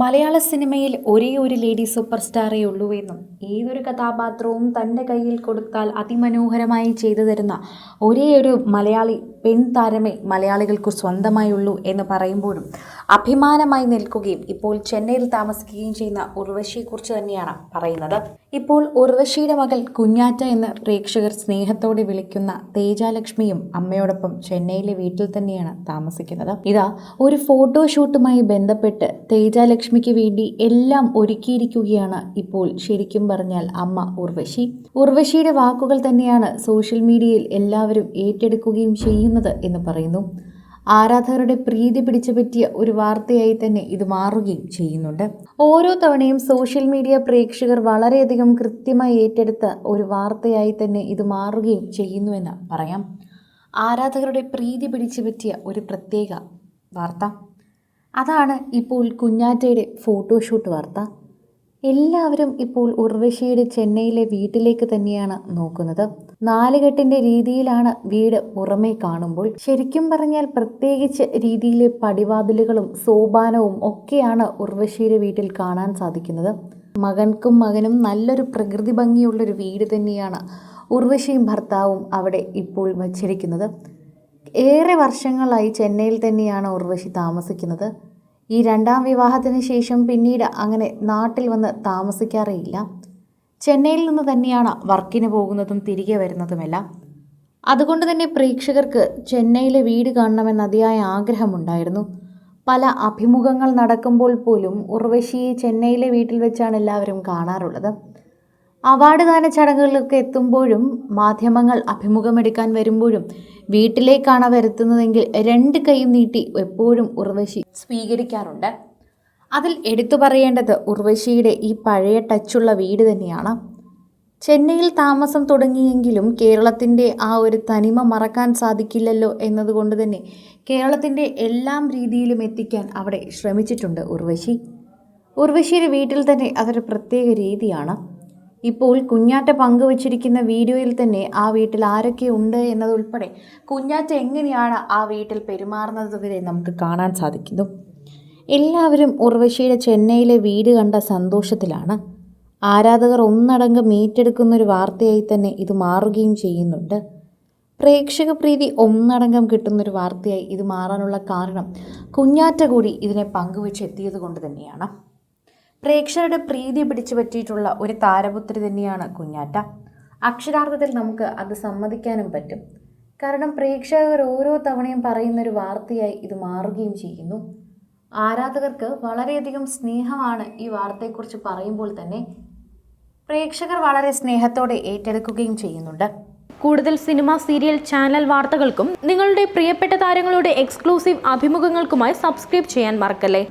മലയാള സിനിമയിൽ ഒരേ ഒരു ലേഡി സൂപ്പർ സ്റ്റാറേ ഉള്ളൂ എന്നും ഏതൊരു കഥാപാത്രവും തന്റെ കയ്യിൽ കൊടുത്താൽ അതിമനോഹരമായി ചെയ്തു തരുന്ന ഒരേ ഒരു മലയാളി പെൺ താരമേ മലയാളികൾക്ക് സ്വന്തമായുള്ളൂ എന്ന് പറയുമ്പോഴും അഭിമാനമായി നിൽക്കുകയും ഇപ്പോൾ ചെന്നൈയിൽ താമസിക്കുകയും ചെയ്യുന്ന ഉർവശിയെക്കുറിച്ച് തന്നെയാണ് പറയുന്നത്. ഇപ്പോൾ ഉർവശിയുടെ മകൾ കുഞ്ഞാറ്റ എന്ന് പ്രേക്ഷകർ സ്നേഹത്തോടെ വിളിക്കുന്ന തേജാലക്ഷ്മിയും അമ്മയോടൊപ്പം ചെന്നൈയിലെ വീട്ടിൽ തന്നെയാണ് താമസിക്കുന്നത്. ഇതാ ഒരു ഫോട്ടോഷൂട്ടുമായി ബന്ധപ്പെട്ട് തേജാലക്ഷ്മിക്ക് വേണ്ടി എല്ലാം ഒരുക്കിയിരിക്കുകയാണ് ഇപ്പോൾ ശരിക്കും പറഞ്ഞാൽ അമ്മ ഉർവശി. ഉർവശിയുടെ വാക്കുകൾ തന്നെയാണ് സോഷ്യൽ മീഡിയയിൽ എല്ലാവരും ഏറ്റെടുക്കുകയും ചെയ്യുന്നത്. എന്ന് പറയുന്നു. ആരാധകരുടെ പ്രീതി പിടിച്ചു പറ്റിയ ഒരു വാർത്തയായി തന്നെ ഇത് മാറുകയും ചെയ്യുന്നുണ്ട്. ഓരോ തവണയും സോഷ്യൽ മീഡിയ പ്രേക്ഷകർ വളരെയധികം കൃത്യമായി ഏറ്റെടുത്ത ഒരു വാർത്തയായി തന്നെ ഇത് മാറുകയും ചെയ്യുന്നുവെന്ന് പറയാം. ആരാധകരുടെ പ്രീതി പിടിച്ചു പറ്റിയ ഒരു പ്രത്യേക വാർത്ത. അതാണ് ഇപ്പോൾ കുഞ്ഞാറ്റയുടെ ഫോട്ടോഷൂട്ട് വാർത്ത. എല്ലാവരും ഇപ്പോൾ ഉർവശിയുടെ ചെന്നൈയിലെ വീട്ടിലേക്ക് തന്നെയാണ് നോക്കുന്നത്. നാലുകെട്ടിന്റെ രീതിയിലാണ് വീട് പുറമേ കാണുമ്പോൾ. ശരിക്കും പറഞ്ഞാൽ പ്രത്യേകിച്ച് രീതിയിലെ പടിവാതിലുകളും സോപാനവും ഒക്കെയാണ് ഉർവശിയുടെ വീട്ടിൽ കാണാൻ സാധിക്കുന്നത്. മകൻക്കും മകനും നല്ലൊരു പ്രകൃതി ഭംഗിയുള്ളൊരു വീട് തന്നെയാണ് ഉർവശിയും ഭർത്താവും അവിടെ ഇപ്പോൾ വച്ചിരിക്കുന്നത്. ഏറെ വർഷങ്ങളായി ചെന്നൈയിൽ തന്നെയാണ് ഉർവശി താമസിക്കുന്നത്. ഈ രണ്ടാം വിവാഹത്തിന് ശേഷം പിന്നീട് അങ്ങനെ നാട്ടിൽ വന്ന് താമസിക്കാറേയില്ല. ചെന്നൈയിൽ നിന്ന് തന്നെയാണ് വർക്കിന് പോകുന്നതും തിരികെ വരുന്നതുമെല്ലാം. അതുകൊണ്ട് തന്നെ പ്രേക്ഷകർക്ക് ചെന്നൈയിലെ വീട് കാണണമെന്ന് അതിയായ ആഗ്രഹമുണ്ടായിരുന്നു. പല അഭിമുഖങ്ങൾ നടക്കുമ്പോൾ പോലും ഉർവശിയെ ചെന്നൈയിലെ വീട്ടിൽ വെച്ചാണ് എല്ലാവരും കാണാറുള്ളത്. അവാർഡ് ദാന ചടങ്ങുകളിലൊക്കെ എത്തുമ്പോഴും മാധ്യമങ്ങൾ അഭിമുഖമെടുക്കാൻ വരുമ്പോഴും വീട്ടിലേക്കാണ് വരുത്തുന്നതെങ്കിൽ രണ്ട് കൈയും നീട്ടി എപ്പോഴും ഉർവശി സ്വീകരിക്കാറുണ്ട്. അതിൽ എടുത്തു പറയേണ്ടത് ഉർവശിയുടെ ഈ പഴയ ടച്ചുള്ള വീട് തന്നെയാണ്. ചെന്നൈയിൽ താമസം തുടങ്ങിയെങ്കിലും കേരളത്തിന്റെ ആ ഒരു തനിമ മറക്കാൻ സാധിക്കില്ലല്ലോ എന്നതുകൊണ്ട് തന്നെ കേരളത്തിന്റെ എല്ലാം രീതിയിലും എത്തിക്കാൻ അവിടെ ശ്രമിച്ചിട്ടുണ്ട് ഉർവശി. ഉർവശിയുടെ വീട്ടിൽ തന്നെ അതൊരു പ്രത്യേക രീതിയാണ്. ഇപ്പോൾ കുഞ്ഞാറ്റ പങ്കുവച്ചിരിക്കുന്ന വീഡിയോയിൽ തന്നെ ആ വീട്ടിൽ ആരൊക്കെ ഉണ്ട് എന്നതുൾപ്പെടെ കുഞ്ഞാറ്റ എങ്ങനെയാണ് ആ വീട്ടിൽ പെരുമാറുന്നത് വരെ നമുക്ക് കാണാൻ സാധിക്കുന്നു. എല്ലാവരും ഉർവശിയുടെ ചെന്നൈയിലെ വീട് കണ്ട സന്തോഷത്തിലാണ്. ആരാധകർ ഒന്നടങ്കം ഏറ്റെടുക്കുന്ന ഒരു വാർത്തയായി തന്നെ ഇത് മാറുകയും ചെയ്യുന്നുണ്ട്. പ്രേക്ഷക പ്രീതി ഒന്നടങ്കം കിട്ടുന്നൊരു വാർത്തയായി ഇത് മാറാനുള്ള കാരണം കുഞ്ഞാറ്റ കൂടി ഇതിനെ പങ്കുവെച്ചെത്തിയത് കൊണ്ട് തന്നെയാണ്. പ്രേക്ഷകരുടെ പ്രീതി പിടിച്ചു പറ്റിയിട്ടുള്ള ഒരു താരപുത്രി തന്നെയാണ് കുഞ്ഞാറ്റ. അക്ഷരാർത്ഥത്തിൽ നമുക്ക് അത് സമ്മതിക്കാനും പറ്റും. കാരണം പ്രേക്ഷകർ ഓരോ തവണയും പറയുന്നൊരു വാർത്തയായി ഇത് മാറുകയും ചെയ്യുന്നു. ആരാധകർക്ക് വളരെയധികം സ്നേഹമാണ് ഈ വാർത്തയെക്കുറിച്ച് പറയുമ്പോൾ തന്നെ പ്രേക്ഷകർ വളരെ സ്നേഹത്തോടെ ഏറ്റെടുക്കുകയും ചെയ്യുന്നുണ്ട്. കൂടുതൽ സിനിമ സീരിയൽ ചാനൽ വാർത്തകൾക്കും നിങ്ങളുടെ പ്രിയപ്പെട്ട താരങ്ങളുടെ എക്സ്ക്ലൂസീവ് അഭിമുഖങ്ങൾക്കുമായി സബ്സ്ക്രൈബ് ചെയ്യാൻ മറക്കല്ലേ?